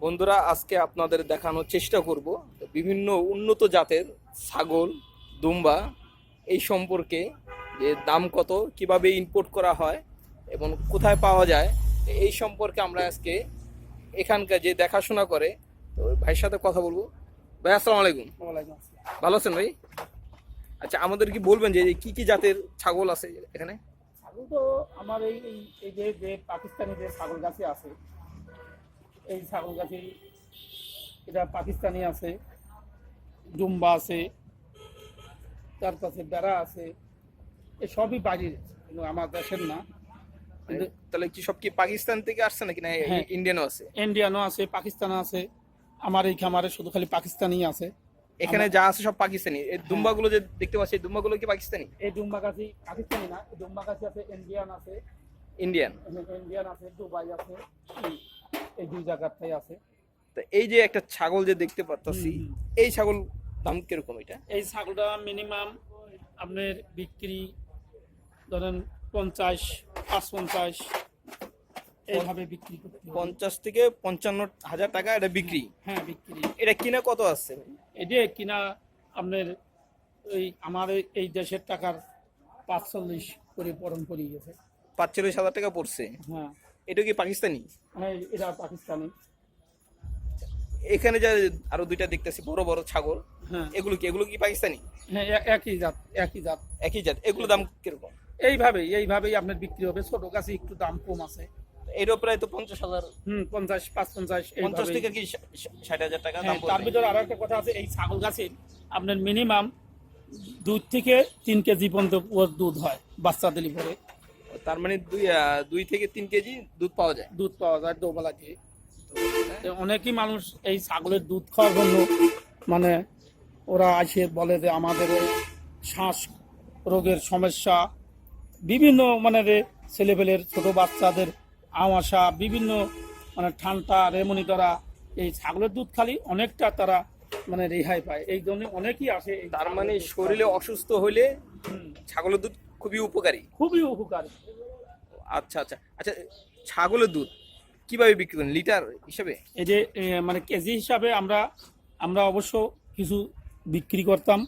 বন্ধুরা আজকে আপনাদের দেখানোর চেষ্টা করব বিভিন্ন উন্নত জাতের ছাগল দুম্বা এই সম্পর্কে যে দাম কত কীভাবে ইম্পোর্ট করা হয় এবং কোথায় পাওয়া যায় এই সম্পর্কে আমরা আজকে এখানকার যে দেখাশোনা করে তো ওই ভাইয়ের সাথে কথা বলব। ভাই আসসালামু আলাইকুম। ভালো আছেন ভাই? আচ্ছা আমাদের কি বলবেন যে কি কি জাতের ছাগল আছে এখানে? ছাগল তো আমার এই এই- এই যে যে পাকিস্তানি যে ছাগল গাছি আছে এই ছাগল গাছি এটা পাকিস্তানি আছে ডুম্বা আছে তার কাছে বেড়া আছে এই সবই বাইরের কিন্তু আমার দেশের না। তাহলে কি সব কি পাকিস্তান থেকে আসছে নাকি? না। ইন্ডিয়ানও আছে? ইন্ডিয়ানও আছে পাকিস্তানও আছে আমার এই খামারে শুধু খালি পাকিস্তানি আছে। এখানে যা আছে সব পাকিস্তানি। এই দুম্বাগুলো যে দেখতে পাচ্ছি এই দুম্বাগুলো কি পাকিস্তানি? এই ডুম্বা গাছি পাকিস্তানি না ডুম্বা গাছি আছে ইন্ডিয়ান আছে। ইন্ডিয়ান ইন্ডিয়ান আছে দুবাই আছে। এই- এই দুই জায়গাটাই আছে। তো এই যে একটা ছাগল যে দেখতে পারতাছি এই ছাগল দাম কীরকম এটা? এই ছাগলটা মিনিমাম আপনার বিক্রি ধরেন পঞ্চাশ পাঁচ পঞ্চাশ এইভাবে বিক্রি করতে পঞ্চাশ থেকে পঞ্চান্ন হাজার টাকা এটা বিক্রি? হ্যাঁ বিক্রি। এটা কিনা কত আছে? এটা কিনা আপনার ওই আমার এই- এই দেশের টাকার পাঁচচল্লিশ করে পরম পড়ে গেছে। পাঁচচল্লিশ হাজার টাকা পড়ছে? হ্যাঁ। এটা কি পাকিস্তানি? হ্যাঁ এটা পাকিস্তানি। এখানে যে আরও দুইটা দেখতেছি বড় বড় ছাগল। হ্যাঁ। এগুলো কি এগুলো কি পাকিস্তানি? হ্যাঁ একই জাত একই জাত। একই জাত এগুলো দাম কীরকম? এইভাবেই এইভাবেই আপনার বিক্রি হবে। ছোট গাছে একটু দাম কম আছে। এটা প্রায় তো পঞ্চাশ হাজার। হুম পঞ্চাশ পাঁচ পঞ্চাশ পঞ্চাশ থেকে কি ষাট হাজার টাকা দাম তার ভিতরে আরও একটা কথা আছে এই ছাগল গাছের আপনার মিনিমাম দুধ থেকে তিন কেজি পর্যন্ত দুধ হয় বাচ্চা দিলি পরে তার মানে দুই দুই থেকে তিন কেজি দুধ পাওয়া যায়। দুধ পাওয়া যায় দোবেলাকে তো অনেকই মানুষ এই ছাগলের দুধ খাওয়ার জন্য মানে ওরা আসে বলে যে আমাদের শ্বাস রোগের সমস্যা বিভিন্ন মানে ছেলেপেলের ছোট বাচ্চাদের আমাশা বিভিন্ন মানে ঠান্ডা রেমনি করা এই ছাগলের দুধ খালি অনেকটা তারা মানে রেহাই পায়। এই জন্য অনেকেই আসে তার মানে শরীরে অসুস্থ হলে ছাগলের দুধ খুবই উপকারী। খুবই উপকারী। আচ্ছা আচ্ছা। আচ্ছা ছাগলের দুধ কীভাবে বিক্রি করেন? লিটার হিসাবে? এই যে মানে কেজি হিসাবে আমরা আমরা অবশ্য কিছু বিক্রি করতাম।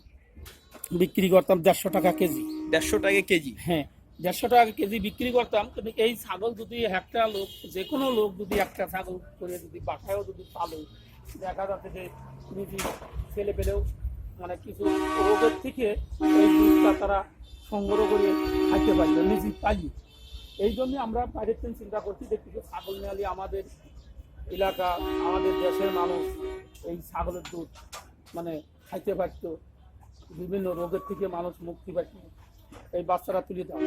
বিক্রি করতাম দেড়শো টাকা কেজি। দেড়শো টাকা কেজি? হ্যাঁ দেড়শো টাকা কেজি বিক্রি করতাম। কিন্তু এই ছাগল যদি একটা লোক যে কোনো লোক যদি একটা ছাগল করে যদি বাসায়ও যদি পালে দেখা যাচ্ছে যে নিজে ছেলে পেলেও মানে কিছু রোগের থেকে এই দুধটা তারা সংগ্রহ করে খাইতে পারবে নিজে পাই এই জন্য আমরা বাইরের থেকে চিন্তা করছি যে কিছু ছাগল নেওয়ালি আমাদের এলাকা আমাদের দেশের মানুষ এই ছাগলের দুধ মানে খাইতে পারত। বিভিন্ন রোগের থেকে মানুষ মুক্তি পাইত। এই বাচ্চারা তুলে দেওয়া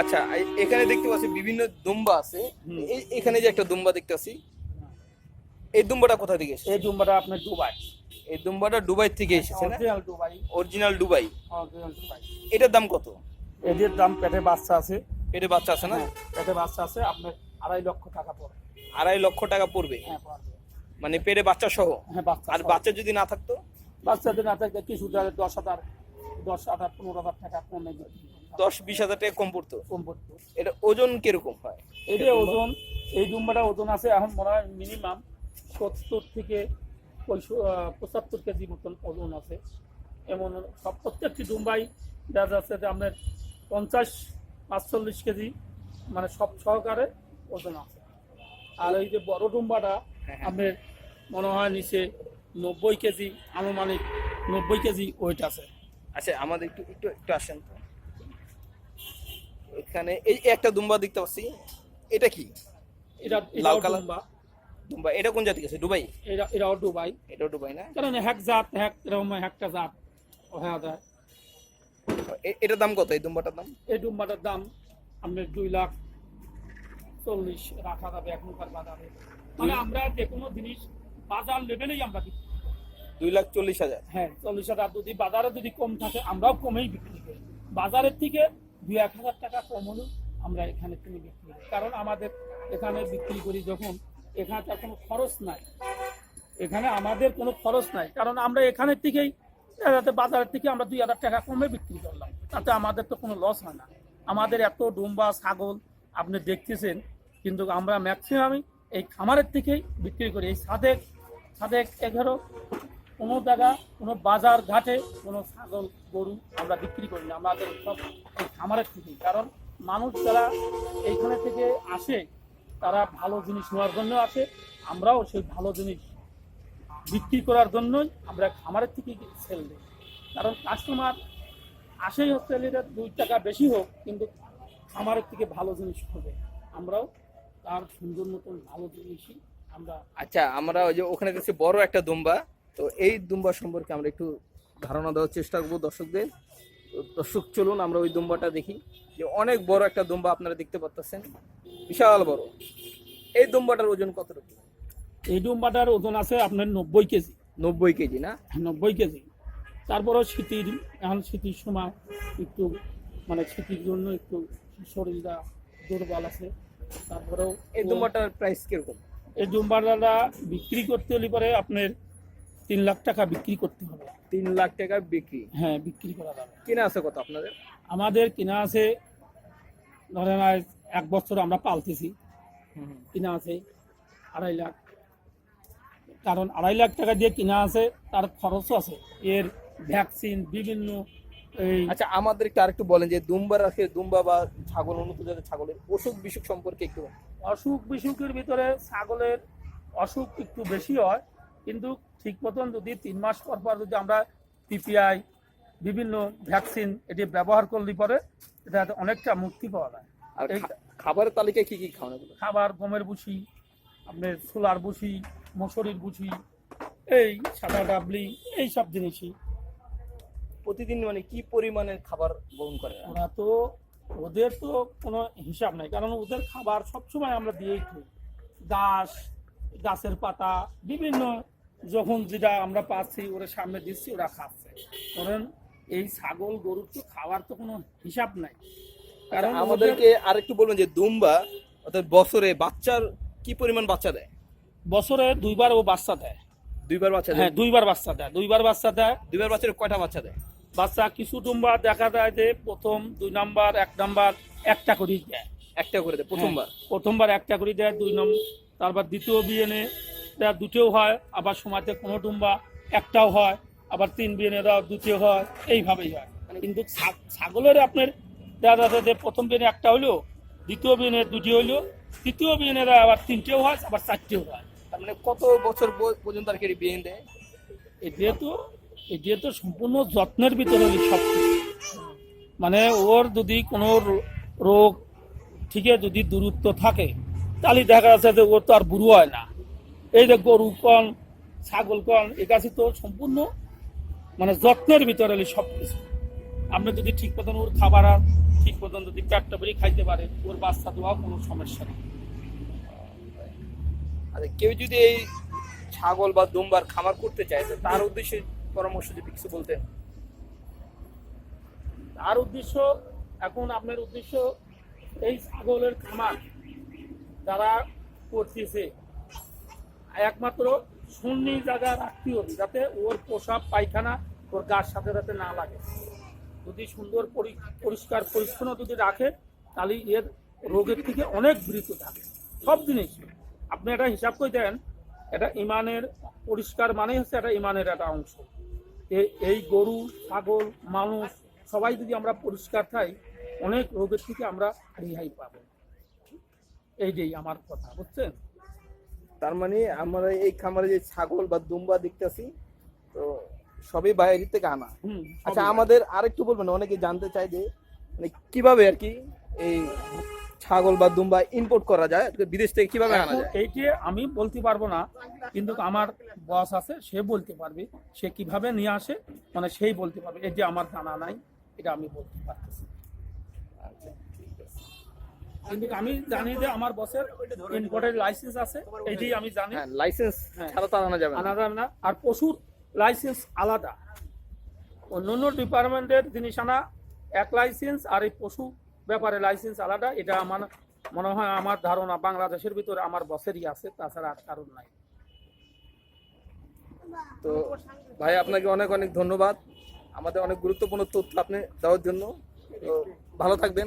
আচ্ছা এখানে দেখতে পাচ্ছি বিভিন্ন দুম্বা আছে। এখানে যে একটা দুম্বা দেখতে পাচ্ছি এই দুম্বাটা কোথা থেকে এসেছে? এই জুম্বাটা আপনার দুবাই। এই দুম্বাটা দুবাই থেকে এসেছে না? Original Dubai. Original Dubai. Original Dubai. এটার দাম কত? এদের দাম পেটে বাচ্চা আছে। পেটে বাচ্চা আছে না? হ্যাঁ, পেটে বাচ্চা আছে আপনার আড়াই লক্ষ টাকা পড়ে আড়াই লক্ষ টাকা পড়বে? হ্যাঁ পড়বে। মানে পেটে বাচ্চা সহ? হ্যাঁ বাচ্চা আর বাচ্চা যদি না থাকতো? বাচ্চা যদি না থাকলে কিছু দশ হাজার দশ হাজার পনেরো হাজার টাকা কমে হবে। দশ বিশ হাজার টাকা কম পড়তো? কম পড়তো। এটা ওজন কীরকম হয়? যে ওজন এই ডুম্বাটা ওজন আছে এখন মনে হয় মিনিমাম সত্তর থেকে পঁচাত্তর কেজি মতন ওজন আছে। এমন সব প্রত্যেকটি ডুম্বাই দেখা যাচ্ছে যে আপনার পঞ্চাশ পাঁচচল্লিশ কেজি মানে সব সহকারে ওজন আছে। আর এই যে বড় ডুম্বাটা হ্যাঁ, হ্যাঁ। আপনার মনে হয় নিচে নব্বই কেজি আনুমানিক নব্বই কেজি ওয়েট আছে। আচ্ছা আমাদের একটু একটু একটু আসেন তো। এখানে এই একটা দুম্বা দেখতে পাচ্ছি এটা কি? এটা লাল কালার? দুম্বা। এটা কোন জাতি আছে দুবাই? এটা এটাও ডুবাই এটাও দুবাই না? কারণ হ্যাক জাত হ্যাক এরকম একটা জাত হয়ে এটার দাম কত? এই দুম্বাটার দাম? এই ডুম্বাটার দাম আপনার দুই লাখ চল্লিশ রাখা যাবে এখনকার বাজারে। মানে আমরা যে কোনো জিনিস বাজার লেভেলেই আমরা বিক্রি করি। দুই লাখ চল্লিশ হাজার? হ্যাঁ চল্লিশ হাজার। যদি বাজারে যদি কম থাকে আমরাও কমেই বিক্রি করি। বাজারের থেকে দুই এক হাজার টাকা কম হলেও আমরা এখানে কিনে বিক্রি করি। কারণ আমাদের এখানে বিক্রি করি যখন এখানে তার কোনো খরচ নাই। এখানে আমাদের কোনো খরচ নাই। কারণ আমরা এখানের থেকেই যাতে বাজারের থেকে আমরা দুই হাজার টাকা কমে বিক্রি করলাম। তাতে আমাদের তো কোনো লস হয় না। আমাদের এত ডুম্বা ছাগল আপনি দেখতেছেন, কিন্তু আমরা ম্যাক্সিমামই এই খামারের থেকেই বিক্রি করি। এই সাদেক সাদেক এগারো, কোনো জায়গা, কোনো বাজার ঘাটে কোনো ছাগল, গরু আমরা বিক্রি করি না। আমাদের সব এই খামারের থেকেই। কারণ মানুষ যারা এইখানে থেকে আসে, তারা ভালো জিনিস নেওয়ার জন্য আসে। আমরাও সেই ভালো জিনিস বিক্রি করার জন্যই আমরা খামারের থেকে সেল দিই। কারণ কাস্টমার আসেই হচ্ছে লিটার দুই টাকা বেশি হোক, কিন্তু খামারের থেকে ভালো জিনিস হবে আমরাও তার সুন্দর মতন ভালো জিনিসই আমরা আচ্ছা আমরা ওই যে ওখানে দেখছি বড় একটা দুম্বা। তো এই দুম্বা সম্পর্কে আমরা একটু ধারণা দেওয়ার চেষ্টা করব দর্শকদের। দর্শক, চলুন আমরা ওই দুম্বাটা দেখি। যে অনেক বড় একটা দুম্বা আপনারা দেখতে পাচ্ছেন বিশাল বড়। এই দুম্বাটার ওজন কতটুকু? এই ডুম্বাটার ওজন আছে আপনার নব্বই কেজি। নব্বই কেজি না? নব্বই কেজি। তারপরেও শীতির এখন শীতের সময় একটু মানে শীতের জন্য একটু শরীরটা দুর্বল আছে। তারপরেও এই দুম্বাটার প্রাইস কীরকম? এই ডুম্বাটা বিক্রি করতে হলে পরে আপনার তিন লাখ টাকা বিক্রি করতে হবে। তিন লাখ টাকা বিক্রি? হ্যাঁ বিক্রি করা যাবে। কিনা আছে কত আপনাদের? আমাদের কিনা আছে ধরেন এক বছর আমরা পালতেছি। কিনা আছে আড়াই লাখ। কারণ আড়াই লাখ টাকা দিয়ে কিনা আছে তার খরচও আছে। এর ভ্যাকসিন বিভিন্ন এই আচ্ছা আমাদের একটু আরেকটু বলেন যে দুম্বা রাখে দুম্বা বা ছাগল উন্নত জাতের ছাগলের অসুখ বিসুখ সম্পর্কে একটু অসুখ বিসুখের ভিতরে ছাগলের অসুখ একটু বেশি হয় কিন্তু ঠিক মতন যদি তিন মাস পর পর যদি আমরা পিপিআই বিভিন্ন ভ্যাকসিন এটি ব্যবহার করলে পরে এটা অনেকটা মুক্তি পাওয়া যায়। আর এই- খাবারের তালিকায় কি কি খাওয়ানো খাবার গমের বুসি আপনার ছোলার বুসি মসুরির বুসি এই সাদা ডাবলি এই সব জিনিসই। প্রতিদিন মানে কি পরিমাণের খাবার গ্রহণ করে ওরা তো ওদের তো কোনো হিসাব নাই কারণ ওদের খাবার সবসময় আমরা দিয়েই থাকি ঘাস গাছের পাতা বিভিন্ন যখন যেটা আমরা পাচ্ছি ওরা সামনে দিচ্ছি ওরা খাচ্ছে। কারণ এই ছাগল গরুর তো খাওয়ার তো কোনো হিসাব নাই। কারণ আচ্ছা, আমাদেরকে আরেকটু বলবেন যে দুম্বা অর্থাৎ বছরে বাচ্চার কি পরিমাণ বাচ্চা দেয়? বছরে দুইবার ও বাচ্চা দেয়। দুইবার বাচ্চা হ্যাঁ দেয় দুইবার বাচ্চা দেয়। দুইবার বাচ্চা দেয়। দুইবার বাচ্চার কয়টা বাচ্চা দেয়? বাচ্চা কিছু ডুম্বা দেখা যায় যে প্রথম দুই নাম্বার এক নাম্বার একটা করেই দেয়। একটা করে দেয় প্রথমবার? হ্যাঁ, প্রথমবার একটা করে দেয় দুই নম্বর তারপর দ্বিতীয় বিয়েনে দেয় দুটোও হয় আবার সময়তে কোনো ডুম্বা একটাও হয় আবার তিন বিয়েনে দেওয়া দুটো হয় এইভাবেই হয়। কিন্তু ছা- ছাগলের আপনার দেখা যাচ্ছে যে প্রথম বিয়েনে একটা হইল দ্বিতীয় বিয়েনে দুটি হইল তৃতীয় দেয় আবার তিনটেও হয় আবার চারটেও হয়। মানে কত বছর পর্যন্ত আর কি বিয়ে দেয়? এই তো এই তো সম্পূর্ণ যত্নের ভিতরে সব। মানে ওর যদি কোনো রোগ থেকে যদি দূরত্ব থাকে, তাহলে দেখা যাচ্ছে যে ওর তো আর বুড়ো হয় না। এই যে গরু কন, ছাগল কন, এ কাছে তো সম্পূর্ণ মানে যত্নের ভিতরে সব কিছু। আপনি যদি ঠিক মতন ওর খাবার আর ঠিক মতন যদি পেটটা বেরিয়ে খাইতে পারে ওর বাচ্চা দেওয়াও কোনো সমস্যা নেই। আচ্ছা কেউ যদি এই ছাগল বা দুম্বার খামার করতে চায়, তো তার উদ্দেশ্যে পরামর্শ যদি কিছু বলতেন। তার উদ্দেশ্য, এখন আপনার উদ্দেশ্য, এই ছাগলের খামার যারা করতেছে, একমাত্র শূন্য জায়গা রাখতে হবে, যাতে ওর পোশাক, পায়খানা ওর গার সাথে যাতে না লাগে। যদি সুন্দর পরিষ্কার, পরিচ্ছন্ন যদি রাখে, তাহলে এর রোগের থেকে অনেক বিরত থাকে। সব জিনিস। আপনি এটা হিসাব করে দেন এটা ইমানের পরিষ্কার মানে হচ্ছে এটা ইমানের একটা অংশ। এই গরু ছাগল মানুষ সবাই যদি আমরা পরিষ্কার থাই অনেক রোগের থেকে আমরা রেহাই পাব। এই যেই আমার কথা বুঝছেন? তার মানে আমরা এই খামারে যে ছাগল বা দুম্বা দেখতেছি তো সবই বাইরে থেকে আনা। আচ্ছা। আমাদের আরেকটু বলবেন অনেকে জানতে চায় যে মানে কীভাবে আর কি এই ছাগল বা দুম্বা ইম্পোর্ট করা যায় বিদেশ থেকে কীভাবে আনা যায়? এইটি আমি বলতে পারব না কিন্তু আমার বস আছে সে বলতে পারবে সে কীভাবে নিয়ে আসে মানে সেই বলতে পারবে এই যে আমার জানা নাই এটা আমি বলতে পারতেছি। কিন্তু আমি জানি যে আমার বসের ইম্পোর্টের লাইসেন্স আছে আমি জানি। হ্যাঁ লাইসেন্স হ্যাঁ। ছাড়া তো আনা যাবে আনা যাবে না। আর পশুর লাইসেন্স আলাদা। অন্য অন্য ডিপার্টমেন্টের জিনিস আনা এক লাইসেন্স আর এই পশু ব্যাপারে লাইসেন্স আলাদা, এটা আমার মনে হয় আমার ধারণা, বাংলাদেশের ভিতরে আমার বসেরই আছে, তাছাড়া আর কারণ নাই। তো ভাই, আপনাকে অনেক অনেক ধন্যবাদ। আমাদের অনেক গুরুত্বপূর্ণ তথ্য আপনি দেওয়ার জন্য। তো ভালো থাকবেন।